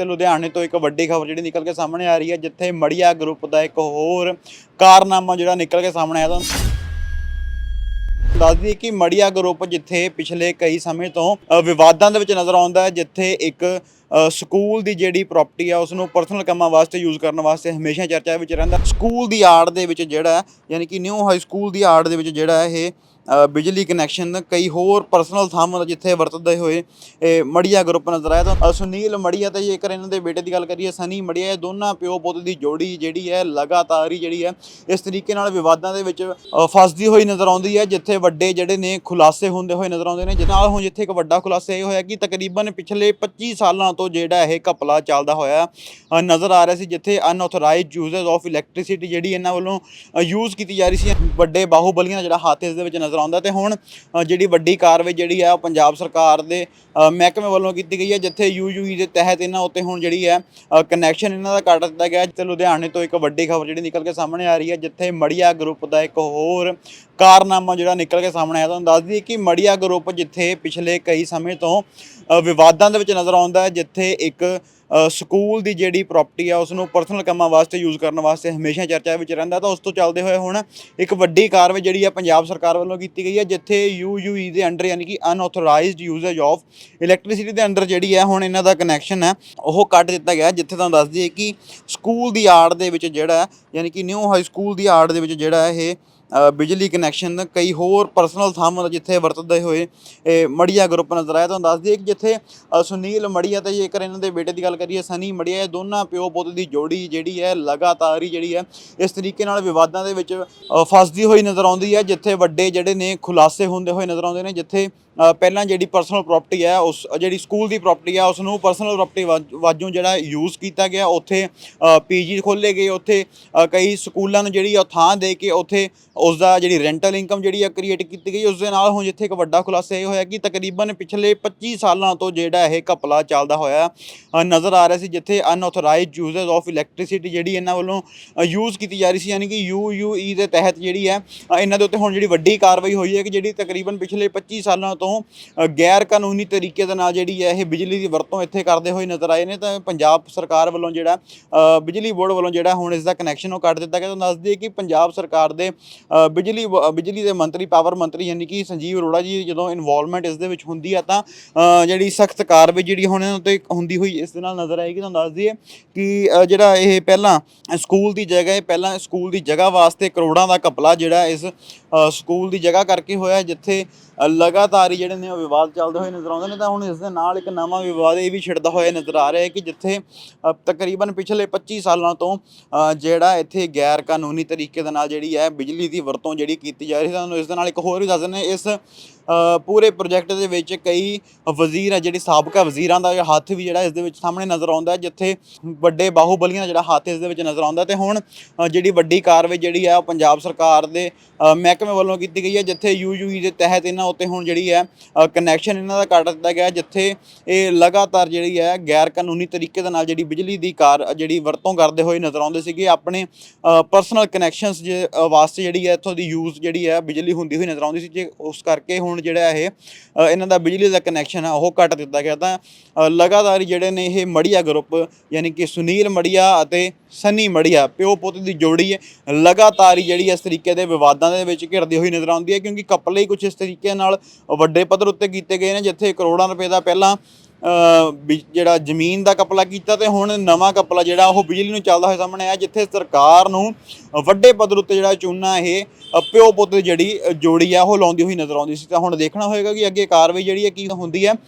ਤੇ ਲੁਧਿਆਣੇ ਤੋਂ ਇੱਕ ਵੱਡੀ ਖਬਰ ਜਿਹੜੀ ਨਿਕਲ ਕੇ ਸਾਹਮਣੇ ਆ ਰਹੀ ਹੈ ਜਿੱਥੇ ਮੜੀਆ ਗਰੁੱਪ ਦਾ ਇੱਕ ਹੋਰ ਕਾਰਨਾਮਾ ਜਿਹੜਾ ਨਿਕਲ ਕੇ ਸਾਹਮਣੇ ਆਇਆ ਤਾਂ ਦੱਸ ਦਈਏ ਕਿ ਮੜੀਆ ਗਰੁੱਪ ਜਿੱਥੇ ਪਿਛਲੇ ਕਈ ਸਮੇਂ ਤੋਂ ਵਿਵਾਦਾਂ ਦੇ ਵਿੱਚ ਨਜ਼ਰ ਆਉਂਦਾ ਹੈ ਜਿੱਥੇ ਇੱਕ ਸਕੂਲ ਦੀ ਜਿਹੜੀ ਪ੍ਰਾਪਰਟੀ ਆ ਉਸ ਨੂੰ ਪਰਸਨਲ ਕੰਮਾਂ ਵਾਸਤੇ ਯੂਜ਼ ਕਰਨ ਵਾਸਤੇ ਹਮੇਸ਼ਾ ਚਰਚਾ ਵਿੱਚ ਰਹਿੰਦਾ। ਸਕੂਲ ਦੀ ਆੜ ਦੇ ਵਿੱਚ ਜਿਹੜਾ ਹੈ, ਯਾਨੀ ਕਿ ਨਿਊ ਹਾਈ ਸਕੂਲ ਦੀ ਆੜ ਦੇ ਵਿੱਚ ਜਿਹੜਾ ਇਹ ਬਿਜਲੀ ਕਨੈਕਸ਼ਨ ਕਈ ਹੋਰ ਪਰਸਨਲ ਥਾਵਾਂ ਜਿੱਥੇ ਵਰਤਦੇ ਹੋਏ, ਇਹ ਮੜੀਆ ਗਰੁੱਪ ਨਜ਼ਰ ਆਇਆ ਤਾਂ ਸੁਨੀਲ ਮੜੀਆ ਤੇ ਜੇਕਰ ਇਹਨਾਂ ਦੇ ਬੇਟੇ ਦੀ ਗੱਲ ਕਰੀਏ, ਸਨੀ ਮੜੀਆ, ਇਹ ਦੋਨਾਂ ਪਿਓ ਪੁੱਤ ਦੀ ਜੋੜੀ ਜਿਹੜੀ ਹੈ, ਲਗਾਤਾਰ ਹੀ ਜਿਹੜੀ ਹੈ, ਇਸ ਤਰੀਕੇ ਨਾਲ ਵਿਵਾਦਾਂ ਦੇ ਵਿੱਚ ਫਸਦੀ ਹੋਈ ਨਜ਼ਰ ਆਉਂਦੀ ਹੈ, ਜਿੱਥੇ ਵੱਡੇ ਜਿਹੜੇ ਨੇ ਖੁਲਾਸੇ ਹੁੰਦੇ ਹੋਏ ਨਜ਼ਰ ਆਉਂਦੇ ਨੇ ਜਿਸ ਨਾਲ ਹੁਣ ਜਿੱਥੇ ਇੱਕ ਵੱਡਾ ਖੁਲਾਸਾ ਇਹ ਹੋਇਆ ਕਿ ਤਕਰੀਬਨ ਪਿਛਲੇ 25 ਸਾਲਾਂ ਤੋਂ ਜਿਹੜਾ ਇਹ ਘਪਲਾ ਚੱਲਦਾ ਹੋਇਆ ਨਜ਼ਰ ਆ ਰਿਹਾ ਸੀ, ਜਿੱਥੇ ਅਨਆਥੋਰਾਈਜ਼ਡ ਯੂਜ਼ਰਸ ਆਫ ਇਲੈਕਟ੍ਰਿਸਿਟੀ ਜਿਹੜੀ ਇਹਨਾਂ ਵੱਲੋਂ ਯੂਜ਼ ਕੀਤੀ ਜਾ ਰਹੀ ਸੀ, ਵੱਡੇ ਬਾਹੂਬਲੀਆਂ ਦਾ ਜਿਹੜਾ ਹੱਥ ਇਸ ਦੇ ਵਿੱਚ ਨਜ਼ਰ ਆਉਂਦਾ ਤੇ ਹੁਣ ਜਿਹੜੀ ਵੱਡੀ ਕਾਰਵਾਈ ਜਿਹੜੀ ਹੈ ਉਹ ਪੰਜਾਬ ਸਰਕਾਰ ਦੇ ਮਹਿਕਮੇ ਵੱਲੋਂ ਕੀਤੀ ਗਈ ਹੈ ਜਿੱਥੇ ਯੂਯੂਈ ਦੇ ਤਹਿਤ ਇਹਨਾਂ ਉੱਤੇ ਹੁਣ ਜਿਹੜੀ ਹੈ ਕਨੈਕਸ਼ਨ ਇਹਨਾਂ ਦਾ ਕੱਟ ਦਿੱਤਾ ਗਿਆ ਤੇ ਲੁਧਿਆਣੇ ਤੋਂ ਇੱਕ ਵੱਡੀ ਖਬਰ ਜਿਹੜੀ ਨਿਕਲ ਕੇ ਸਾਹਮਣੇ ਆ ਰਹੀ ਹੈ ਜਿੱਥੇ ਮੜੀਆ ਗਰੁੱਪ ਦਾ ਇੱਕ ਹੋਰ ਕਾਰਨਾਮਾ ਜਿਹੜਾ ਨਿਕਲ ਕੇ ਸਾਹਮਣੇ ਆਇਆ, ਤੁਹਾਨੂੰ ਦੱਸ ਦਈਏ ਕਿ ਮੜੀਆ ਗਰੁੱਪ ਜਿੱਥੇ ਪਿਛਲੇ ਕਈ ਸਮੇਂ ਤੋਂ ਵਿਵਾਦਾਂ ਦੇ ਵਿੱਚ ਨਜ਼ਰ ਆਉਂਦਾ ਹੈ, ਜਿੱਥੇ ਇੱਕ ਸਕੂਲ ਦੀ ਜਿਹੜੀ ਪ੍ਰਾਪਰਟੀ ਆ ਉਸ ਨੂੰ ਪਰਸਨਲ ਕੰਮਾਂ ਵਾਸਤੇ ਯੂਜ਼ ਕਰਨ ਵਾਸਤੇ ਹਮੇਸ਼ਾ ਚਰਚਾ ਵਿੱਚ ਰਹਿੰਦਾ ਤਾਂ ਉਸ ਤੋਂ ਚੱਲਦੇ ਹੋਏ ਹੁਣ ਇੱਕ ਵੱਡੀ ਕਾਰਵਾਈ ਜਿਹੜੀ ਆ ਪੰਜਾਬ ਸਰਕਾਰ ਵੱਲੋਂ ਕੀਤੀ ਗਈ ਹੈ ਜਿੱਥੇ ਯੂਯੂਈ ਦੇ ਅੰਡਰ ਯਾਨੀ ਕਿ ਅਨਆਥੋਰਾਈਜ਼ਡ ਯੂਜ਼ੇਜ ਆਫ ਇਲੈਕਟ੍ਰਿਸਿਟੀ ਦੇ ਅੰਡਰ ਜਿਹੜੀ ਹੈ ਹੁਣ ਇਹਨਾਂ ਦਾ ਕਨੈਕਸ਼ਨ ਹੈ ਉਹ ਕੱਟ ਦਿੱਤਾ ਗਿਆ। ਜਿੱਥੇ ਤੁਹਾਨੂੰ ਦੱਸ ਦਈਏ ਕਿ ਸਕੂਲ ਦੀ ਆੜ ਦੇ ਵਿੱਚ ਜਿਹੜਾ, ਯਾਨੀ ਕਿ ਨਿਊ ਹਾਈ ਸਕੂਲ ਦੀ ਆੜ ਦੇ ਵਿੱਚ ਜਿਹੜਾ ਇਹ ਬਿਜਲੀ ਕਨੈਕਸ਼ਨ ਕਈ ਹੋਰ ਪਰਸਨਲ ਥੰਮ ਜਿੱਥੇ ਵਰਤਦੇ ਹੋਏ, ਇਹ ਮੜੀਆ ਗਰੁੱਪ ਨਜ਼ਰ ਆਇਆ, ਤੁਹਾਨੂੰ ਦੱਸ ਦਈਏ ਕਿ ਜਿੱਥੇ ਸੁਨੀਲ ਮੜੀਆ ਤੇ ਜੇਕਰ ਇਹਨਾਂ ਦੇ ਬੇਟੇ ਦੀ ਗੱਲ ਕਰੀਏ, ਸਨੀ ਮੜੀਆ, ਇਹ ਦੋਨਾਂ ਪਿਓ ਪੁੱਤ ਦੀ ਜੋੜੀ ਜਿਹੜੀ ਹੈ, ਲਗਾਤਾਰ ਹੀ ਜਿਹੜੀ ਹੈ, ਇਸ ਤਰੀਕੇ ਨਾਲ ਵਿਵਾਦਾਂ ਦੇ ਵਿੱਚ ਫਸਦੀ ਹੋਈ ਨਜ਼ਰ ਆਉਂਦੀ ਹੈ, ਜਿੱਥੇ ਵੱਡੇ ਜਿਹੜੇ ਨੇ ਖੁਲਾਸੇ ਹੁੰਦੇ ਹੋਏ ਨਜ਼ਰ ਆਉਂਦੇ ਨੇ, ਜਿੱਥੇ ਪਹਿਲਾਂ ਜਿਹੜੀ ਪਰਸਨਲ ਪ੍ਰਾਪਰਟੀ ਹੈ, ਉਸ, ਜਿਹੜੀ ਸਕੂਲ ਦੀ ਪ੍ਰਾਪਰਟੀ ਹੈ ਉਸ ਨੂੰ ਪਰਸਨਲ ਪ੍ਰਾਪਰਟੀ ਵਾਜੋਂ ਜਿਹੜਾ ਯੂਜ਼ ਕੀਤਾ ਗਿਆ, ਉੱਥੇ ਪੀਜੀ ਖੋਲੇ ਗਏ, ਉੱਥੇ ਕਈ ਸਕੂਲਾਂ ਨੂੰ ਜਿਹੜੀ ਆ ਉਹ ਥਾਂ ਦੇ ਕੇ ਉੱਥੇ ਉਸ ਦਾ ਜਿਹੜੀ ਰੈਂਟਲ ਇਨਕਮ ਜਿਹੜੀ ਆ ਕ੍ਰੀਏਟ ਕੀਤੀ ਗਈ ਉਸ ਦੇ ਨਾਲ ਹੁਣ ਜਿੱਥੇ ਇੱਕ ਵੱਡਾ ਖੁਲਾਸਾ ਇਹ ਹੋਇਆ ਕਿ ਤਕਰੀਬਨ ਪਿਛਲੇ 25 ਸਾਲਾਂ ਤੋਂ ਜਿਹੜਾ ਇਹ ਘਪਲਾ ਚੱਲਦਾ ਹੋਇਆ ਨਜ਼ਰ ਆ ਰਿਹਾ ਸੀ, ਜਿੱਥੇ ਅਨਆਥੋਰਾਈਜ਼ਡ ਯੂਜ਼ਰਸ ਆਫ ਇਲੈਕਟ੍ਰਿਸਿਟੀ ਜਿਹੜੀ ਇਹਨਾਂ ਵੱਲੋਂ ਯੂਜ਼ ਕੀਤੀ ਜਾ ਰਹੀ ਸੀ, ਯਾਨੀ ਕਿ ਯੂਯੂਈ ਦੇ ਤਹਿਤ ਜਿਹੜੀ ਹੈ ਇਹਨਾਂ ਦੇ ਉੱਤੇ ਹੁਣ ਜਿਹੜੀ ਵੱਡੀ ਕਾਰਵਾਈ ਹੋਈ ਹੈ ਕਿ ਜਿਹੜੀ ਤਕਰੀਬਨ ਪਿਛਲੇ 25 ਸਾਲਾਂ ਤੋਂ ਗੈਰ ਕਾਨੂੰਨੀ ਤਰੀਕੇ ਦੇ ਨਾਲ ਜਿਹੜੀ ਹੈ ਇਹ ਬਿਜਲੀ ਦੀ ਵਰਤੋਂ ਇੱਥੇ ਕਰਦੇ ਹੋਏ ਨਜ਼ਰ ਆਏ ਨੇ, ਤਾਂ ਪੰਜਾਬ ਸਰਕਾਰ ਵੱਲੋਂ ਜਿਹੜਾ ਬਿਜਲੀ ਬੋਰਡ ਵੱਲੋਂ ਜਿਹੜਾ ਹੁਣ ਇਸ ਦਾ ਕਨੈਕਸ਼ਨ ਉਹ ਕੱਟ ਦਿੱਤਾ ਗਿਆ, ਤਾਂ ਦੱਸ ਦਈਏ ਕਿ ਪੰਜਾਬ ਸਰਕਾਰ ਦੇ ਬਿਜਲੀ ਬ- ਬਿਜਲੀ ਦੇ ਮੰਤਰੀ ਪਾਵਰ ਮੰਤਰੀ ਯਾਨੀ ਕਿ ਸੰਜੀਵ ਅਰੋੜਾ ਜੀ ਜਦੋਂ ਇਨਵੋਲਵਮੈਂਟ ਇਸ ਦੇ ਵਿੱਚ ਹੁੰਦੀ ਆ ਤਾਂ ਜਿਹੜੀ ਸਖਤ ਕਾਰਵਾਈ ਜਿਹੜੀ ਹੁਣ ਇਹਨਾਂ ਉੱਤੇ ਹੁੰਦੀ ਹੋਈ ਇਸ ਦੇ ਨਾਲ ਨਜ਼ਰ ਆਏਗੀ, ਤੁਹਾਨੂੰ ਦੱਸ ਦਈਏ ਕਿ ਜਿਹੜਾ ਇਹ ਪਹਿਲਾਂ ਸਕੂਲ ਦੀ ਜਗ੍ਹਾ, ਇਹ ਪਹਿਲਾਂ ਸਕੂਲ ਦੀ ਜਗ੍ਹਾ ਵਾਸਤੇ ਕਰੋੜਾਂ ਦਾ ਘਪਲਾ ਜਿਹੜਾ ਇਸ ਸਕੂਲ ਦੀ ਜਗ੍ਹਾ ਕਰਕੇ ਹੋਇਆ ਜਿੱਥੇ ਲਗਾਤਾਰ ਜਿਹੜੇ ਨੇ ਉਹ ਵਿਵਾਦ ਚੱਲਦੇ ਹੋਏ ਨਜ਼ਰ ਆਉਂਦੇ ਨੇ, ਤਾਂ ਹੁਣ ਇਸ ਦੇ ਨਾਲ ਇੱਕ ਨਵਾਂ ਵਿਵਾਦ ਇਹ ਵੀ ਛਿੜਦਾ ਹੋਇਆ ਨਜ਼ਰ ਆ ਰਿਹਾ ਹੈ ਕਿ ਜਿੱਥੇ ਤਕਰੀਬਨ ਪਿਛਲੇ 25 ਸਾਲਾਂ ਤੋਂ ਜਿਹੜਾ ਇੱਥੇ ਗੈਰ ਕਾਨੂੰਨੀ ਤਰੀਕੇ ਦੇ ਨਾਲ ਜਿਹੜੀ ਹੈ ਬਿਜਲੀ ਦੀ ਵਰਤੋਂ ਜਿਹੜੀ ਕੀਤੀ ਜਾ ਰਹੀ ਹੈ, ਤੁਹਾਨੂੰ ਇਸ ਦੇ ਨਾਲ ਇੱਕ ਹੋਰ ਵੀ ਦੱਸ ਦਿੰਦੇ ਇਸ ਪੂਰੇ ਪ੍ਰੋਜੈਕਟ ਦੇ ਵਿੱਚ ਕਈ ਵਜ਼ੀਰ ਹੈ ਜਿਹੜੀ ਸਾਬਕਾ ਵਜ਼ੀਰਾਂ ਦਾ ਹੱਥ ਵੀ ਜਿਹੜਾ ਇਸ ਦੇ ਵਿੱਚ ਸਾਹਮਣੇ ਨਜ਼ਰ ਆਉਂਦਾ ਜਿੱਥੇ ਵੱਡੇ ਬਾਹੂਬਲੀਆਂ ਦਾ ਜਿਹੜਾ ਹੱਥ ਇਸ ਦੇ ਵਿੱਚ ਨਜ਼ਰ ਆਉਂਦਾ ਤੇ ਹੁਣ ਜਿਹੜੀ ਵੱਡੀ ਕਾਰਵਾਈ ਜਿਹੜੀ ਹੈ, ਉਹ ਪੰਜਾਬ ਸਰਕਾਰ ਦੇ ਮਹਿਕਮੇ ਵੱਲੋਂ ਕੀਤੀ ਗਈ ਹੈ, ਜਿੱਥੇ ਯੂਯੂਈ ਦੇ ਤਹਿਤ ਇਹਨਾਂ ਉੱਤੇ ਹੁਣ ਜਿਹੜੀ ਹੈ ਕਨੈਕਸ਼ਨ ਇਹਨਾਂ ਦਾ ਕੱਟ ਦਿੱਤਾ ਗਿਆ ਜਿੱਥੇ ਇਹ ਲਗਾਤਾਰ ਜਿਹੜੀ ਹੈ ਗੈਰ ਕਾਨੂੰਨੀ ਤਰੀਕੇ ਦੇ ਨਾਲ ਜਿਹੜੀ ਬਿਜਲੀ ਦੀ ਕਾਰ ਜਿਹੜੀ ਵਰਤੋਂ ਕਰਦੇ ਹੋਏ ਨਜ਼ਰ ਆਉਂਦੇ ਸੀਗੇ। ਆਪਣੇ ਪਰਸਨਲ ਕਨੈਕਸ਼ਨਸ ਜੇ ਵਾਸਤੇ ਜਿਹੜੀ ਹੈ, ਇੱਥੋਂ ਦੀ ਯੂਜ਼ ਜਿਹੜੀ ਹੈ, ਬਿਜਲੀ ਹੁੰਦੀ ਹੋਈ ਨਜ਼ਰ ਆਉਂਦੀ ਸੀ, ਜੇ ਉਸ ਕਰਕੇ ਹੁਣ ਜਿਹੜਾ ਇਹ ਇਹਨਾਂ ਦਾ ਬਿਜਲੀ ਦਾ ਕਨੈਕਸ਼ਨ ਹੈ ਉਹ ਕੱਟ ਦਿੱਤਾ ਗਿਆ। ਤਾਂ ਲਗਾਤਾਰ ਜਿਹੜੇ ਨੇ ਇਹ ਮੜੀਆ ਗਰੁੱਪ ਯਾਨੀ ਕਿ ਸੁਨੀਲ ਮੜੀਆ ਅਤੇ ਸਨੀ ਮੜੀਆ, ਪਿਓ ਪੁੱਤ ਦੀ ਜੋੜੀ ਲਗਾਤਾਰ ਹੀ ਜਿਹੜੀ ਇਸ ਤਰੀਕੇ ਦੇ ਵਿਵਾਦਾਂ ਦੇ ਵਿੱਚ ਘਿਰਦੀ ਹੋਈ ਨਜ਼ਰ ਆਉਂਦੀ ਹੈ, ਕਿਉਂਕਿ ਕਪਲੇ ਹੀ ਕੁਝ ਇਸ ਤਰੀਕੇ ਨਾਲ ਵੱਡੇ ਪੱਧਰ ਉੱਤੇ ਕੀਤੇ ਗਏ ਨੇ, ਜਿੱਥੇ ਕਰੋੜਾਂ ਰੁਪਏ ਦਾ ਪਹਿਲਾਂ ਜਿਹੜਾ ਜ਼ਮੀਨ ਦਾ ਕਪਲਾ ਕੀਤਾ ਤੇ ਹੁਣ ਨਵਾਂ ਕਪਲਾ ਜਿਹੜਾ ਉਹ ਬਿਜਲੀ ਨੂੰ ਚੱਲਦਾ ਹੋਇਆ ਸਾਹਮਣੇ ਆਇਆ, ਜਿੱਥੇ ਸਰਕਾਰ ਨੂੰ ਵੱਡੇ ਪੱਧਰ ਉੱਤੇ ਜਿਹੜਾ ਚੂਨਾ ਇਹ ਪਿਓ ਪੁੱਤ ਜਿਹੜੀ ਜੋੜੀ ਆ, ਉਹ ਲਾਉਂਦੀ ਹੋਈ ਨਜ਼ਰ ਆਉਂਦੀ ਸੀ। ਤਾਂ ਹੁਣ ਦੇਖਣਾ ਹੋਏਗਾ ਕਿ ਅੱਗੇ ਕਾਰਵਾਈ ਜਿਹੜੀ ਹੈ, ਕੀ ਹੁੰਦੀ ਹੈ।